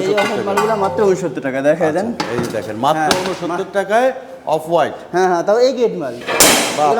উনসত্তর টাকা মাত্র উনসত্তর টাকা দেখা দেন এই দেখেন মাত্র হ্যাঁ, উনসত্তর টাকায় অফ হোয়াইট। হ্যাঁ হ্যাঁ তাও এই গেট মাল।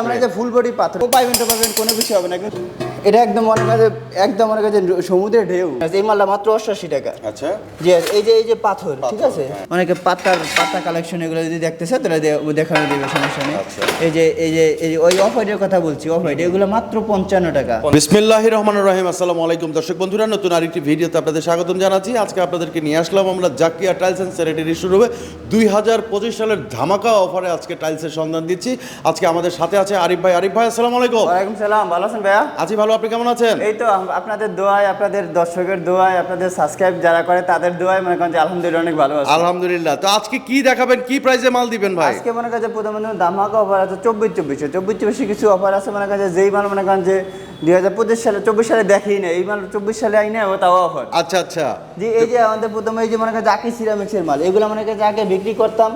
আমরা যে ফুল বডি পাথর পাইবেন তো পাবেন কোনো কিছু হবে না কিন্তু এটা একদম মনে কাছে একদম মনে কাছে সমুদ্রের ঢেউ। এই মালটা মাত্র অষ্টাশি টাকা। আচ্ছা। জি এই যে এই যে পাথর ঠিক আছে? অনেকে পাতার পাতা কালেকশন এগুলো যদি দেখতেছে তাহলে দেখানো দেবে সমস্যা নেই। আচ্ছা। এই যে এই যে এই যে ওই অফ হোয়াইটের কথা বলছি অফ হোয়াইট এগুলো মাত্র পঞ্চান্ন টাকা। বিসমিল্লাহ রহমান রহিম আসসালামু আলাইকুম। দর্শক বন্ধুরা নতুন আরেকটি ভিডিওতে আপনাদের স্বাগতম জানাচ্ছি। আজকে আপনাদেরকে নিয়ে আসলাম আমরা জাকিয়া টাইলস অ্যান্ড স্যানিটারি শুরু হবে দুই হাজার পঁচিশ সালের ধামাকা অফারে আজকে টাইলসের সন্ধান দিচ্ছি। আজকে আমাদের সাথে আছে আরিফ ভাই। আরিফ ভাই আসসালামু আলাইকুম। ওয়ালাইকুম সালাম ভালো আছেন ভাইয়া? আছি ভালো আপনি কেমন আছেন? এই তো আপনাদের দোয়ায় আপনাদের দর্শকের দোয়ায় আপনাদের সাবস্ক্রাইব যারা করে তাদের দোয়ায় মনে করেন যে আলহামদুলিল্লাহ অনেক ভালো আছে। আলহামদুলিল্লাহ। তো আজকে কি দেখাবেন? কি প্রাইসে মাল দিবেন ভাই? আজকে মনে করেন যে প্রথমে ধামাকা অফার আছে চব্বিশ চব্বিশে। চব্বিশ চব্বিশে কিছু অফার আছে মনে করেন যে যেই মাল মনে করেন যে দুই হাজার পঁচিশ সালে চব্বিশ সালে দেখেই না এই মাল চব্বিশ সালে আই না তাও অফার আচ্ছা আচ্ছা। যে এই যে আমাদের প্রথমে এই যে মনে করেন জাকি সিরামিক্সের মাল এগুলো মনে করেন যে আগে বিক্রি করতাম।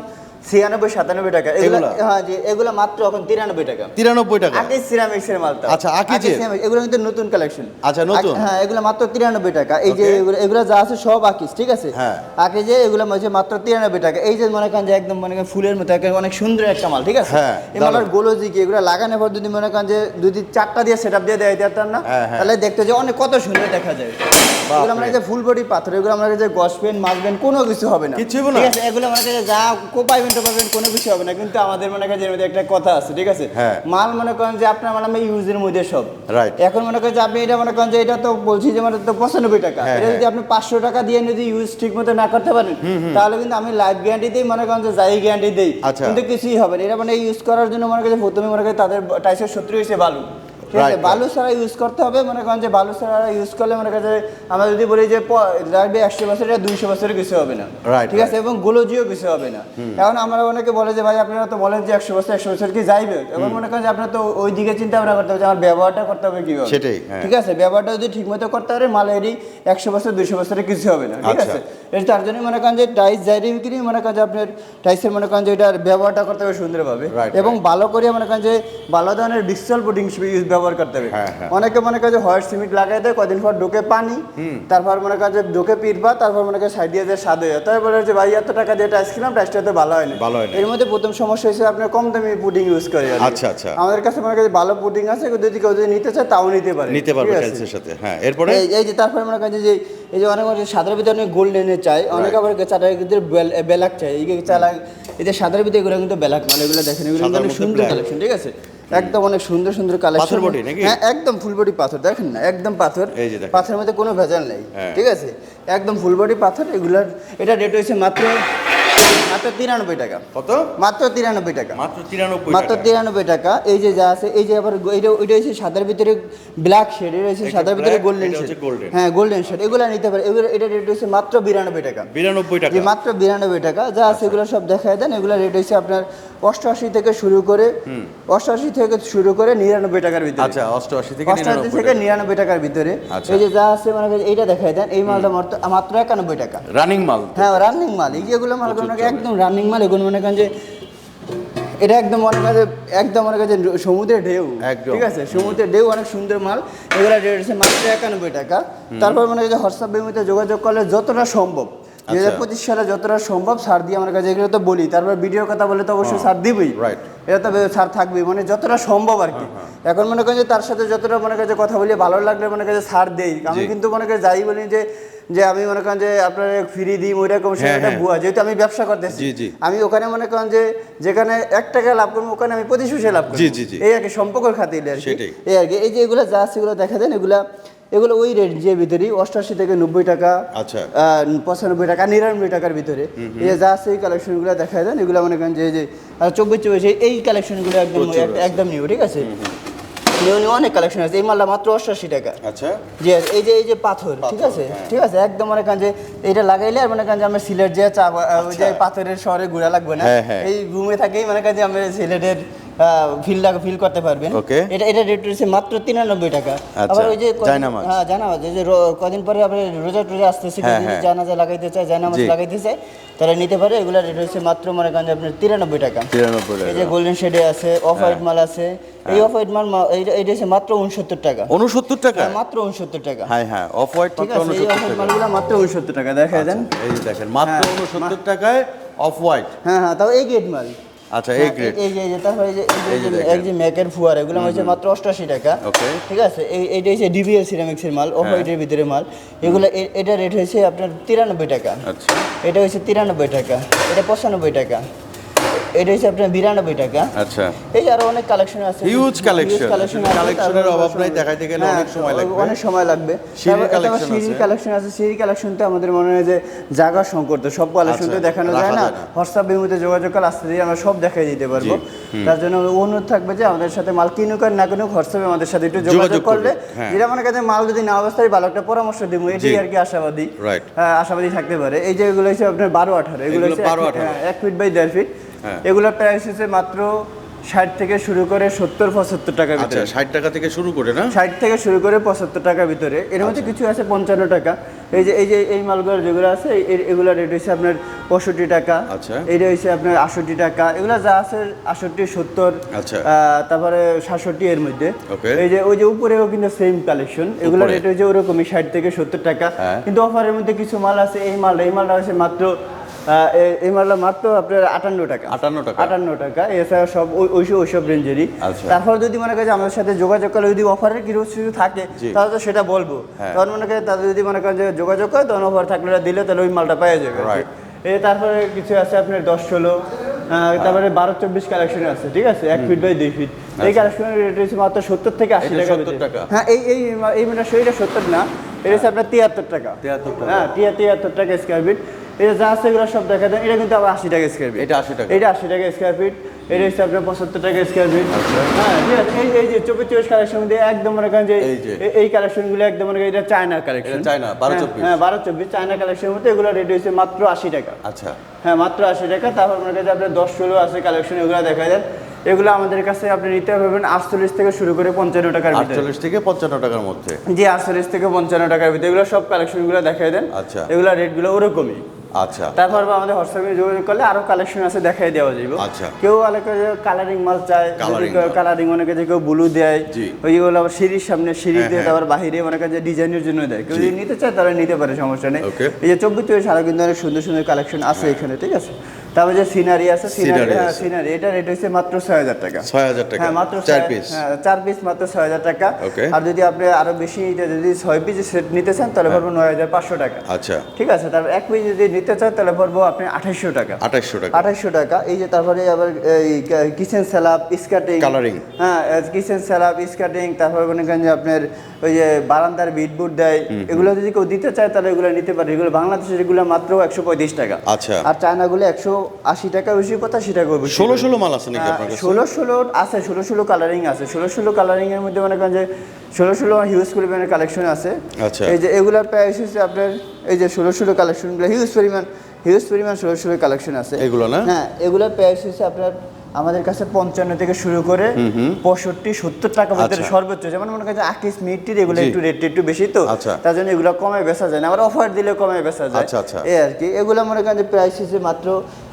ছিয়ানব্বই সাতানব্বই টাকা। এগুলো হ্যাঁ জি এগুলো মাত্র এখন তিরানব্বই টাকা। তিরানব্বই টাকা? আকি সিরামিক্সের মাল আচ্ছা, ceramics, এগুলো কিন্তু নতুন কালেকশন আচ্ছা, নতুন? হ্যাঁ এগুলো মাত্র তিরানব্বই টাকা। এই যে এগুলো এগুলো যা আছে সব আকিস ঠিক আছে? হ্যাঁ। আকিজে এগুলো হচ্ছে মাত্র তিরানব্বই টাকা। এই যে মনে করেন যে একদম মনে করেন ফুলের মতো একেবারে অনেক সুন্দর একটা মাল ঠিক আছে? হ্যাঁ, এই মালের দারুণ। গোলজি কি এগুলো লাগানোর পর যদি মনে করেন যে যদি চারটা দিয়ে সেট আপ দিয়ে দেয় দিতাম না হ্যাঁ। তাহলে দেখতে যে অনেক কত সুন্দর দেখা যায়। এগুলো আমরা যে ফুল বডি পাথর এগুলো আমরা যে গসপেন মাসবেন কোনো কিছু হবে না। কিছু না? ঠিক আছে? এগুলো করেন যে যা কোপাইবেন টোপাইবেন কোনো কিছু হবে না কিন্তু আমাদের মনে করেন মধ্যে একটা কথা আছে ঠিক আছে হ্যাঁ। মাল মনে করেন যে আপনার মানে ইউজের মধ্যে সব Right. এখন মনে করেন যে আপনি এটা মনে করেন যে এটা তো বলছি যে মানে তো পঁচানব্বই টাকা হ্যাঁ, এটা যদি হ্যাঁ। আপনি পাঁচশো টাকা দিয়ে যদি ইউজ ঠিক মতো না করতে পারেন তাহলে কিন্তু আমি লাইফ গ্যারান্টি দিই মনে করেন যে যাই গ্যারান্টি দিই আচ্ছা। কিন্তু কিছুই হবে না এটা মানে ইউজ করার জন্য মনে করেন যে প্রথমে মনে করেন তাদের টাইসের শত্রু হয়েছে বালু ঠিক আছে বালু ছাড়া ইউজ করতে হবে মনে করেন যে বালু ছাড়া ইউজ করলে মনে করেন আমরা যদি বলি যে লাগবে একশো বছর এটা দুইশো বছরের কিছু হবে না। ঠিক আছে এবং গোলজিও কিছু হবে না। এখন আমরা অনেকে বলে যে ভাই আপনারা তো বলেন যে একশো বছর একশো বছর কি যাইবে? এবং মনে করেন যে আপনার তো ওই দিকে চিন্তা ভাবনা করতে হবে যে আমার ব্যবহারটা করতে হবে কীভাবে। সেটাই, হ্যাঁ। ঠিক আছে ব্যবহারটা যদি ঠিক মতো করতে পারে মালেরই একশো বছর দুইশো বছরের কিছু হবে না। ঠিক আচ্ছা। আছে? এই তার জন্য মনে করেন যে টাইস যাইরে বিক্রি মনে করেন যে আপনার টাইসের মনে করেন যে এটার ব্যবহারটা করতে হবে সুন্দরভাবে এবং ভালো করে মনে করেন যে ভালো ধরনের বিক্সল পুডিং ইউজ ব্যবহার করতে হবে। হ্যাঁ, হ্যাঁ। অনেকে মনে করে যে হোয়াইট সিমেন্ট লাগাই দেয় কদিন পর ঢোকে পানি তারপর মনে করেন যে ঢোকে পিটবা তারপর মনে করে সাইড দিয়ে যে স্বাদ হয়ে যায়। তারপরে যে ভাই এত টাকা দিয়ে টাইস কিনলাম টাইসটা তো ভালো হয়নি ভালো হয় এর মধ্যে প্রথম সমস্যা হয়েছে আপনার কম দামি পুডিং ইউজ করে আচ্ছা, আচ্ছা। আমাদের কাছে মনে করেন যে ভালো পুডিং আছে যদি কেউ যদি নিতে চায় তাও নিতে পারে। নিতে পারবে? টাইলসের সাথে। হ্যাঁ এরপরে? এই যে তারপরে মনে করেন যে এই যে অনেক অনেক সাদার ভিতরে অনেক গোল্ডেনের চাই অনেক আবার চাটার ভিতরে বেলাক চাই এই যে চালা এই যে সাদার ভিতরে এগুলো কিন্তু বেলাক মানে এগুলো দেখেন এগুলো কিন্তু অনেক সুন্দর। কালেকশন ঠিক আছে? একদম অনেক সুন্দর সুন্দর কালেকশন হ্যাঁ একদম ফুল বডি পাথর দেখেন না? একদম পাথর। পাথরের মধ্যে কোনো ভেজাল নেই হ্যাঁ। ঠিক আছে? একদম ফুল বডি পাথর এগুলার এটা রেট হয়েছে মাত্র মাত্র তিরানব্বই টাকা। কত? মাত্র তিরানব্বই টাকা। মাত্র তিরানব্বই মাত্র তিরানব্বই টাকা। এই যে যা আছে এই যে আবার এটা ওইটা হচ্ছে সাদার ভিতরে ব্ল্যাক শেড এটা হচ্ছে সাদার ভিতরে গোল্ডেন শেড হ্যাঁ গোল্ডেন শেড এগুলো নিতে পারে। এগুলো এটা রেট হচ্ছে মাত্র বিরানব্বই টাকা। বিরানব্বই টাকা। মাত্র বিরানব্বই টাকা যা আছে এগুলো সব দেখায় দেন। এগুলো রেট হচ্ছে আপনার অষ্টআশি থেকে শুরু করে অষ্টআশি থেকে শুরু করে নিরানব্বই টাকার ভিতরে। আচ্ছা অষ্টআশি থেকে অষ্টআশি নিরানব্বই থেকে নিরানব্বই টাকার ভিতরে। আচ্ছা। এই যে যা আছে মানে এইটা দেখায় দেন। এই মালটা মাত্র একানব্বই টাকা। রানিং মাল। হ্যাঁ রানিং মাল। এই যেগুলো মাল মনে চলে। একদম রানিং মাল এগুলো মনে করেন যে এটা একদম মনে করেন যে একদম মনে করেন সমুদ্রের ঢেউ ঠিক আছে? সমুদ্রের ঢেউ অনেক সুন্দর মাল। এগুলো রেট হচ্ছে মাত্র একানব্বই টাকা। তারপর মনে করেন হোয়াটসঅ্যাপ বিমিতে যোগাযোগ করলে যতটা সম্ভব দুই হাজার পঁচিশ সালে যতটা সম্ভব ছাড় দিয়ে আমার কাছে এগুলো তো বলি। তারপর ভিডিওর কথা বলে তো অবশ্যই ছাড় দিবই. এটা তো ছাড় থাকবেই। মানে যতটা সম্ভব আর কি। এখন মনে করেন যে তার সাথে যতটা মনে যে কথা বলি ভালো লাগলে মনে যে ছাড় দেই। আমি কিন্তু মনে করেন যাই বলি যে যে আমি মনে করেন যে আপনার ফ্রি দিই ওইরকম হ্যাঁ, সেটা হ্যাঁ। ভুয়া যেহেতু আমি ব্যবসা করতেছি। আমি ওখানে মনে করেন যে যেখানে এক টাকা লাভ করব ওখানে আমি পঁচিশ পয়সা লাভ করব জি। এই আর কি সম্পর্কের আর কি এই আর কি এই যে এগুলো যা আছে এগুলো দেখা দেন এগুলা এগুলো ওই রেট যে ভিতরেই অষ্টাশি থেকে নব্বই টাকা আচ্ছা। পঁচানব্বই টাকা নিরানব্বই টাকার ভিতরে এই যে যা আছে এই কালেকশনগুলো দেখা দেন এগুলো মনে করেন যে চব্বিশ চব্বিশ এই- কালেকশনগুলো একদম। একদম নিউ ঠিক আছে নিউ নিউ অনেক কালেকশন আছে। এই মালটা মাত্র অষ্টাশি টাকা। আচ্ছা। জি এই যে এই যে পাথর ঠিক আছে? হ্যাঁ। ঠিক আছে? একদম মনে করেন যে এটা লাগাইলে আর মনে করেন যে আমার সিলেট যে চা ওই যে পাথরের শহরে ঘোরা লাগবে না। হ্যাঁ, হ্যাঁ। এই ঘুমে থাকেই মনে করেন যে আমরা সিলেটের ফিল ফিল করতে পারবেন। এটা এটা রেট রয়েছে মাত্র তিরানব্বই টাকা। আচ্ছা, আবার ওই যে হ্যাঁ জানামাজ যে কদিন পরে আপনি রোজা টোজা আসতেছে হ্যাঁ, হ্যাঁ। জানাজা লাগাইতে চায় জানামাজ লাগাইতে চায় তারা নিতে পারে। এগুলো রেট হচ্ছে মাত্র মনে করেন আপনার তিরানব্বই টাকা। এই যে গোল্ডেন শেডে আছে অফ হোয়াইট মাল আছে। এই অফ হোয়াইট মাল এইটা হচ্ছে মাত্র উনসত্তর টাকা। উনসত্তর টাকা? হ্যাঁ, মাত্র উনসত্তর টাকা। হ্যাঁ হ্যাঁ অফ হোয়াইট ঠিক আছে এই অফ হোয়াইট মালগুলো মাত্র উনসত্তর টাকা দেখা দেন। এই দেখেন মাত্র হ্যাঁ, উনসত্তর টাকায় অফ হোয়াইট হ্যাঁ হ্যাঁ তাও এই গেট মাল আচ্ছা এই হ্যাঁ, গ্রেড এই যে যেটা হয় যে এই যে- এই এই। এই ম্যাকের ফুয়ার এগুলো হচ্ছে মাত্র অষ্টআশি টাকা। ওকে ঠিক আছে? এই এইটা হচ্ছে ডিবিএল সিরামিক্সের মাল অফ হোয়াইটের ভিতরে মাল। এগুলো এটা রেট হয়েছে আপনার তিরানব্বই টাকা। আচ্ছা। এটা হচ্ছে তিরানব্বই টাকা। এটা পঁচানব্বই টাকা। এটা হচ্ছে আপনার বিরানব্বই টাকা। আচ্ছা। এই আরও অনেক কালেকশন আছে। Collection। কালেকশন Collectionের অভাব নাই, দেখাইতে গেলে অনেক সময় লাগবে। হ্যাঁ, অনেক সময় লাগবে। সিঁড়ির সিঁড়ির। কালেকশন আছে। সিঁড়ি কালেকশন তো আমাদের মনে হয় যে জায়গা সংকট তো সব কালেকশন তো আচ্ছা, দেখানো যায় না। হোয়াটসঅ্যাপ বিমুতে যোগাযোগ করে আসতে আমরা সব দেখাই দিতে পারব। তার জন্য অনুরোধ থাকবে যে আমাদের সাথে মাল কিনুক আর না কিনুক হোয়াটসঅ্যাপে আমাদের সাথে একটু যোগাযোগ করলে। হ্যাঁ। যেটা মনে কাছে মাল যদি না অবস্থায় ভালো একটা পরামর্শ দিব। এটাই আর কি আশাবাদী। হ্যাঁ, আশাবাদী থাকতে পারে। এই যে এগুলো হচ্ছে আপনার বারো আঠারো এগুলো এগুলো হচ্ছে 12, এক- 18 হ্যাঁ, এক ফিট বাই দেড় ফিট। হ্যাঁ। এগুলোর প্রাইস হচ্ছে মাত্র ষাট থেকে শুরু করে সত্তর পঁচাত্তর টাকার আচ্ছা ভিতরে। ষাট টাকা থেকে শুরু করে না? ষাট থেকে শুরু করে পঁচাত্তর টাকার ভিতরে। এর আচ্ছা। মধ্যে কিছু আছে পঞ্চান্ন টাকা। এই যে এই যে এই মালগুলো যেগুলো আছে এগুলো রেট হচ্ছে আপনার পঁয়ষট্টি টাকা। আচ্ছা। এইটা হচ্ছে আপনার আটষট্টি টাকা। এগুলো যা আছে আটষট্টি সত্তর আচ্ছা। তারপরে সাতষট্টি এর মধ্যে। এই যে ওই যে উপরেও কিন্তু সেম কালেকশন এগুলো রেট হচ্ছে ওরকমই ষাট থেকে সত্তর টাকা। হ্যাঁ। কিন্তু অফারের মধ্যে কিছু মাল আছে এই মাল এই মালটা হচ্ছে মাত্র এই মালটা মাত্র আপনার আটান্ন টাকা। 58 টাকা। আটান্ন টাকা। এছাড়া সব ওই- ওইসব রেঞ্জেরই। আচ্ছা। তারপর যদি মনে করে যে আমাদের সাথে যোগাযোগ করে যদি অফারের কিছু কিছু থাকে তাহলে তো সেটা বলব। হ্যাঁ। তখন মনে করে তাদের যদি মনে করেন যে যোগাযোগ করে তখন অফার থাকলে দিলে তাহলে ওই মালটা পেয়ে যাবে. এই তারপরে কিছু আছে আপনার দশ ষোলো তারপরে বারো চব্বিশ কালেকশন আছে ঠিক আছে? এক ফিট বাই দুই ফিট এই কালেকশনের রেট হচ্ছে মাত্র সত্তর থেকে আশি টাকা হ্যাঁ এই এই এই মানে সেইটা সত্তর না এটা হচ্ছে আপনার তিয়াত্তর টাকা। 73 টাকা। হ্যাঁ তিয়া- তিয়াত্তর টাকা স্কোয়ার ফিট এটা যা আছে এগুলো সব দেখা দেন এটা কিন্তু আবার আশি টাকা স্কোয়ার ফিট এটা 80 টাকা। এটা আশি টাকা স্কোয়ার ফিট এটা হচ্ছে আপনার পঁচাত্তর টাকা স্কোয়ার ফিট হ্যাঁ ঠিক আছে এই এই যে চব্বিশ চব্বিশ কালেকশন মধ্যে একদম মনে করেন যে এই যে। কালেকশনগুলো একদম মনে করেন এটা চায়নার কালেকশন চায়না, 12 24 হ্যাঁ বারো চব্বিশ চায়না কালেকশনের মধ্যে এগুলো রেট হচ্ছে মাত্র আশি টাকা। আচ্ছা। হ্যাঁ মাত্র আশি টাকা তারপর মনে করেন যে আপনার দশ ষোলো আছে কালেকশন এগুলো দেখা যায় এগুলো আমাদের কাছে আপনি নিতে পারবেন আটচল্লিশ থেকে শুরু করে পঞ্চান্ন টাকার আটচল্লিশ থেকে পঞ্চান্ন টাকার মধ্যে। জি আটচল্লিশ থেকে পঞ্চান্ন টাকার ভিতরে। এগুলো সব কালেকশনগুলো দেখাই দেন। আচ্ছা। এগুলো রেটগুলো ওরকমই। আচ্ছা। তারপর আমাদের হোয়াটসঅ্যাপে যোগাযোগ করলে আরও কালেকশন আছে দেখাই দেওয়া যাবে আচ্ছা। কেউ অনেকে কালারিং মাল চায় কালারিং অনেকে যে কেউ ব্লু দেয়। ওইগুলো আবার সিঁড়ির সামনে সিঁড়ি হ্যাঁ, দিয়ে হ্যাঁ। তারপর বাহিরে অনেকে যে ডিজাইনের জন্য দেয়। কেউ যদি নিতে চায় তারা নিতে পারে সমস্যা নেই। এই যে চব্বিশ চব্বিশ আরও কিন্তু অনেক সুন্দর সুন্দর কালেকশন আছে এখানে ঠিক আছে? তারপর যে সিনারি আছে সিনারি হ্যাঁ সিনারি এটা রেট হচ্ছে মাত্র ছয় হাজার টাকা। 6,000 টাকা। হ্যাঁ মাত্র চার piece। হ্যাঁ চার পিস মাত্র ছয় হাজার টাকা। Okay. আর যদি আপনি আরও বেশি নিতে যদি ছয় পিস সেট নিতে চান তাহলে পড়ব নয় হাজার পাঁচশো টাকা। আচ্ছা। ঠিক আছে তারপর এক পিস যদি নিতে চান তাহলে পড়ব আপনি আঠাইশশো টাকা। আঠাইশশো টাকা। আঠাইশশো টাকা। এই যে তারপরে আবার এই কিচেন স্যালাপ স্কার্টিং Colouring। হ্যাঁ কিচেন স্যালাপ স্কার্টিং তারপরে মনে করেন যে আপনার ওই যে বারান্দার বিট বুট দেয় এগুলো যদি কেউ দিতে চায় তাহলে এগুলো নিতে পারে। এগুলো বাংলাদেশের এগুলো মাত্র একশো পঁয়ত্রিশ টাকা। আচ্ছা। আর চায়নাগুলো একশো আশি টাকা বেশি পঁচাশি টাকা বেশি ষোলো ষোলো মাল আছে নাকি ষোলো ষোলো আছে ষোলো ষোলো কালারিং আছে। ষোলো ষোলো কালারিং এর মধ্যে মনে করেন যে ষোলো ষোলো হিউজ পরিমাণের কালেকশন আছে। আচ্ছা। এই যে এগুলার প্রাইস হচ্ছে আপনার এই যে ষোলো ষোলো কালেকশনগুলো হিউজ পরিমাণ। হিউজ পরিমাণ ষোলো ষোলো কালেকশন আছে এগুলো না? হ্যাঁ এগুলো প্রাইস হচ্ছে আপনার আমাদের কাছে পঞ্চান্ন থেকে শুরু করে পঁয়ষট্টি সত্তর টাকা ভিতরে আচ্ছা। সর্বোচ্চ যেমন মনে করছে আকিস মিটটির এগুলো একটু রেট একটু বেশি তো আচ্ছা। তার জন্য এগুলো কমে বেচা যায় না আবার অফার দিলে কমে বেচা যায় আচ্ছা, আচ্ছা। এই আর কি এগুলো মনে করেন যে প্রাইস হিসেবে মাত্র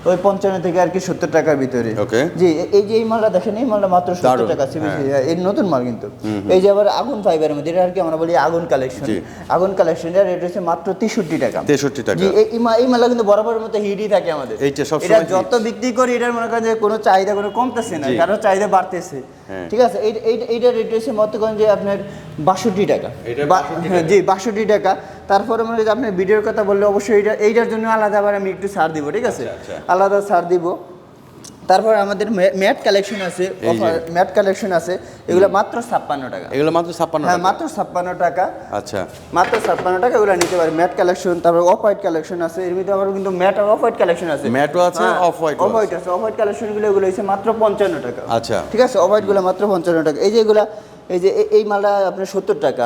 ওই পঞ্চান্ন থেকে আর কি সত্তর টাকার ভিতরে। জি এই যে এই মালটা দেখেন এই মালটা মাত্র সত্তর টাকা সিবিসি এই নতুন মাল কিন্তু। এই যে আবার আগুন ফাইবারের মধ্যে এটা আর কি আমরা বলি আগুন কালেকশন আগুন কালেকশন এর রেট হচ্ছে মাত্র তেষট্টি টাকা। 63 টাকা। এই এই মা- এই মালটা কিন্তু বরাবরের মতো হিটই থাকে আমাদের। এইটা এটা যত বিক্রি করি এটার মনে করেন যে কোনো চাহিদা কোনো কমতেছে না জি। কারণ চাহিদা বাড়তেছে। হ্যাঁ। ঠিক আছে এই এই- এইটার রেট হচ্ছে মত করেন যে আপনার বাষট্টি টাকা। বা- 62 হ্যাঁ, জি বাষট্টি টাকা। তারপরে মানে আপনি ভিডিওর কথা বললে অবশ্যই এইটা এইটার জন্য আলাদা আবার আমি একটু ছাড় দিব ঠিক আছে? আচ্ছা, আলাদা ছাড় দিব। তারপর আমাদের ম্যাট কালেকশন আছে ম্যাট কালেকশন আছে এগুলো মাত্র ছাপ্পান্ন টাকা। এগুলো মাত্র ছাপ্পান্ন হ্যাঁ মাত্র ছাপ্পান্ন টাকা। আচ্ছা। মাত্র ছাপ্পান্ন টাকা এগুলো নিতে পারে। ম্যাট কালেকশন তারপর অফ হোয়াইট কালেকশন আছে এর মধ্যে আবার কিন্তু ম্যাট আর অফ হোয়াইট কালেকশন আছে। ম্যাটও আছে, off-white ও অফ হোয়াইট আছে। অফ হোয়াইট কালেকশনগুলো এগুলো হচ্ছে মাত্র পঞ্চান্ন টাকা। আচ্ছা। ঠিক আছে? অফ হোয়াইটগুলো মাত্র পঞ্চান্ন টাকা। এই যে এগুলা এই যে এই মালটা আপনার সত্তর টাকা.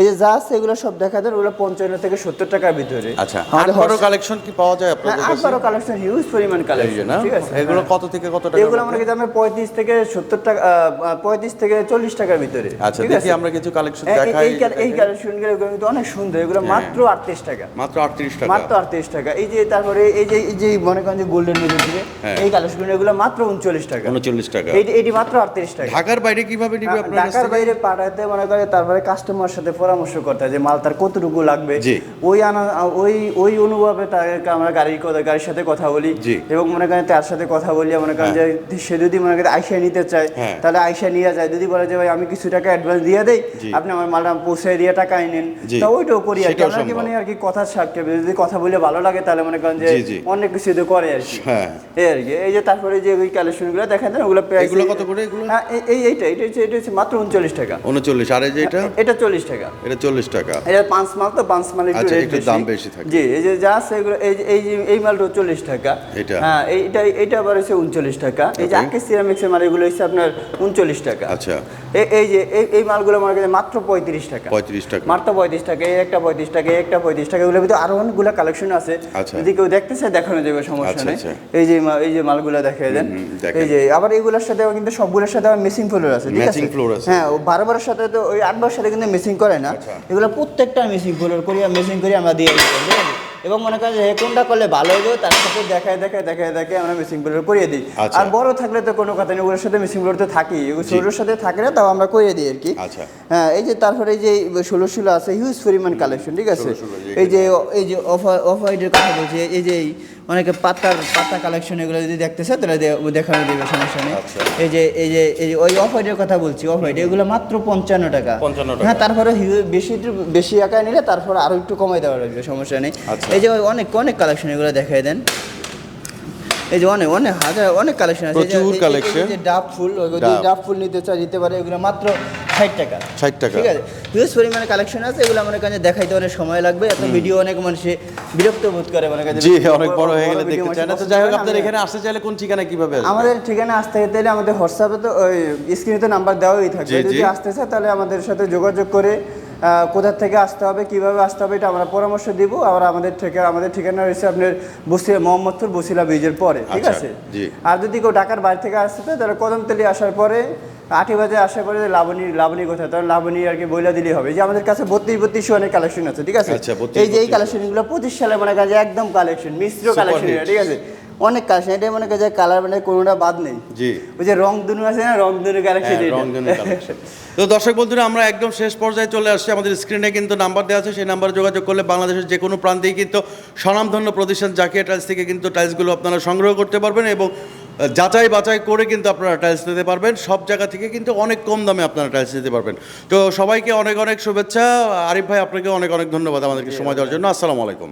এই যে যা আছে এগুলো সব দেখা দেন ওগুলো পঞ্চান্ন থেকে সত্তর টাকার ভিতরে। আচ্ছা কালেকশন কি পাওয়া যায় আপনাদের হ্যাঁ, আটবারও কালেকশন হিউজ পরিমাণ কালেকশন ঠিক আছে এগুলো হ্যাঁ। কত থেকে কত টাকা এগুলো আমরা আমরা পঁয়ত্রিশ থেকে সত্তর টাকা পঁয়ত্রিশ থেকে চল্লিশ টাকার ভিতরে আচ্ছা দেখি আমরা কিছু কালেকশন দেখাই এই কাল- এই কালেকশনগুলো কিন্তু অনেক সুন্দর এগুলো হ্যাঁ। মাত্র আটত্রিশ টাকা। মাত্র আটত্রিশ টাকা। মাত্র আটত্রিশ টাকা। এই যে তারপরে এই যে এই যে মনে করেন যে গোল্ডেন মেডেল দিবে হ্যাঁ। এই কালেকশন এগুলো মাত্র উনচল্লিশ টাকা। উনচল্লিশ টাকা। এইটি এটি মাত্র আটত্রিশ টাকা। ঢাকার বাইরে কীভাবে নিবে আপনার ঢাকার থেকে? বাইরে পাঠাতে মনে করে তারপরে কাস্টমার সাথে পরামর্শ করতে হয় যে মাল তার কতটুকু লাগবে। ওই আনা ওই ওই অনুভবে তাকে আমরা গাড়ির কথা গাড়ির সাথে কথা বলি। এবং মনে করেন তার সাথে কথা বলি মনে করেন যে সে যদি মনে করেন আইসা নিতে চায় হ্যাঁ। তাহলে আইসা নিয়ে যায়। যদি বলে যে ভাই আমি কিছু টাকা অ্যাডভান্স দিয়ে দেই আপনি আমার মালটা পৌঁছে দিয়ে টাকা জি। তো ওইটাও করি আর কি। সেটাও আমরা কি মানে আর কি কথা সাক্ষে যদি কথা বলে ভালো লাগে তাহলে মনে করেন যে। অনেক কিছু তো করে আর কি। হ্যাঁ। এই আর কি। এই যে তারপরে যে ওই কালেকশনগুলো দেখেন দেন ওগুলো এগুলো কত করে এগুলো? হ্যাঁ এই- এই এইটা এটা হচ্ছে এটা হচ্ছে মাত্র উনচল্লিশ টাকা। উনচল্লিশ। আর এই যে এটা? এটা চল্লিশ টাকা। এটা চল্লিশ টাকা। এটা পাঁচ মাল তো পাঁচ মাল একটু আচ্ছা, একটু দাম বেশি থাকে। জি এই যে যা আছে এগুলো এই এই এই মালটা চল্লিশ টাকা। এটা? হ্যাঁ এইটা এইটা আবার হচ্ছে উনচল্লিশ টাকা। এই যে আকে সিরামিক্সের মাল এগুলো হচ্ছে আপনার উনচল্লিশ টাকা। আচ্ছা। এই যে এই মালগুলো আমার কাছে মাত্র পঁয়ত্রিশ টাকা। পঁয়ত্রিশ টাকা। মাত্র পঁয়ত্রিশ টাকা এই একটা পঁয়ত্রিশ টাকা এই একটা পঁয়ত্রিশ টাকা এগুলোর ভিতরে আরও অনেকগুলো কালেকশন আছে। আচ্ছা। যদি কেউ দেখতে চায় দেখানো যাবে সমস্যা আচ্ছা, নেই। এই যে এই যে মালগুলো দেখিয়ে দেন। এই যে আবার এইগুলোর সাথে কিন্তু সবগুলোর সাথে আবার মেসিং ফ্লোর আছে? ঠিক আছে। হ্যাঁ বারো বারের সাথে তো ওই আট বারের সাথে কিন্তু মেসিং করে না। আচ্ছা। এগুলো প্রত্যেকটা মেসিং করি মেসিং করি আমরা দিয়ে দিই ঠিক আছে? এবং মনে করেন যে কোনটা করলে ভালো হবে তার সাথে দেখায় দেখায় দেখায় দেখায় আমরা মেসিং ফ্লোর করিয়ে দিই। আচ্ছা। আর বড় থাকলে তো কোনো কথা নেই ওগুলোর সাথে মেসিং ফ্লোর তো থাকি ষোলোর সাথে থাকে না তাও আমরা করিয়ে দিই আর কি। আচ্ছা। হ্যাঁ এই যে তারপরে এই যে ষোলো ষোলো আছে হিউজ পরিমাণ কালেকশন ঠিক আছে? এই যে এই যে অফ অফ হোয়াইটের কথা বলছি এই যে অনেকে পাতার পাতা কালেকশন এগুলো যদি দেখতেছে তাহলে দেখানো দেবে সমস্যা নেই। আচ্ছা। এই যে এই যে এই যে ওই অফ হোয়াইটের কথা বলছি অফ হোয়াইট এগুলো মাত্র পঞ্চান্ন টাকা। হ্যাঁ তারপরে বেশি বেশি আকারে নিলে তারপরে আরও একটু কমাই দেওয়া লাগবে সমস্যা নেই। আচ্ছা। এই যে অনেক অনেক কালেকশন এগুলো দেখাই দেন। এই যে অনেক অনেক হাজার অনেক কালেকশন আছে। প্রচুর ডাব ফুল ডাব। ডাব ফুল নিতে চাই দিতে পারে এগুলো মাত্র ষাট টাকা। 60 টাকা। ঠিক আছে? হিউজ পরিমাণে কালেকশন আছে এগুলো আমার কাছে দেখাইতে অনেক সময় লাগবে। এত ভিডিও অনেক মানুষে বিরক্ত বোধ করে মনে জি অনেক বড় হয়ে গেলে দেখতে চায় না। তো যাই হোক আপনার এখানে আসতে চাইলে কোন ঠিকানা কীভাবে আমাদের ঠিকানা আসতে গেলে আমাদের হোয়াটসঅ্যাপে তো ওই স্ক্রিনে তো নাম্বার দেওয়াই থাকবে। যদি আসতে চায় তাহলে আমাদের সাথে যোগাযোগ করে কোথা থেকে আসতে হবে কীভাবে আসতে হবে এটা আমরা পরামর্শ দিব। আর আমাদের থেকে আমাদের ঠিকানা রয়েছে আপনার বসিলা মোহাম্মদপুর বসিলা ব্রিজের পরে ঠিক আচ্ছা, আছে? আর যদি কেউ ঢাকার বাইরে থেকে আসতে চায় তাহলে কদমতলি আসার পরে আটি বাজে আসার পরে লাবণী লাবণী কোথায়? তাহলে লাবণী আর কি বইলা দিলেই হবে। যে আমাদের কাছে বত্রিশ বত্রিশ অনেক কালেকশন আছে ঠিক আছে? আচ্ছা, 32, এই যে এই কালেকশনগুলো পঁচিশ সালে মনে কাছে একদম কালেকশন মিশ্র কালেকশন ঠিক আছে? অনেক কালেকশন এটা মনে কাছে কালার মানে কোনোটা বাদ নেই। জি। ওই যে রং দুনু আছে না রং দুনু কালেকশন রংধনু। তো দর্শক বন্ধুরা আমরা একদম শেষ পর্যায়ে চলে আসছি। আমাদের স্ক্রিনে কিন্তু নাম্বার দেওয়া আছে সেই নাম্বারে যোগাযোগ করলে বাংলাদেশের যে কোনো প্রান্তেই কিন্তু স্বনামধন্য প্রতিষ্ঠান জাকিয়া টাইলস থেকে কিন্তু টাইলসগুলো আপনারা সংগ্রহ করতে পারবেন এবং যাচাই বাছাই করে কিন্তু আপনারা টাইলস নিতে পারবেন। সব জায়গা থেকে কিন্তু অনেক কম দামে আপনারা টাইলস নিতে পারবেন। তো সবাইকে অনেক অনেক শুভেচ্ছা। আরিফ ভাই আপনাকে অনেক অনেক ধন্যবাদ আমাদেরকে সময় দেওয়ার জন্য। আসসালামু আলাইকুম।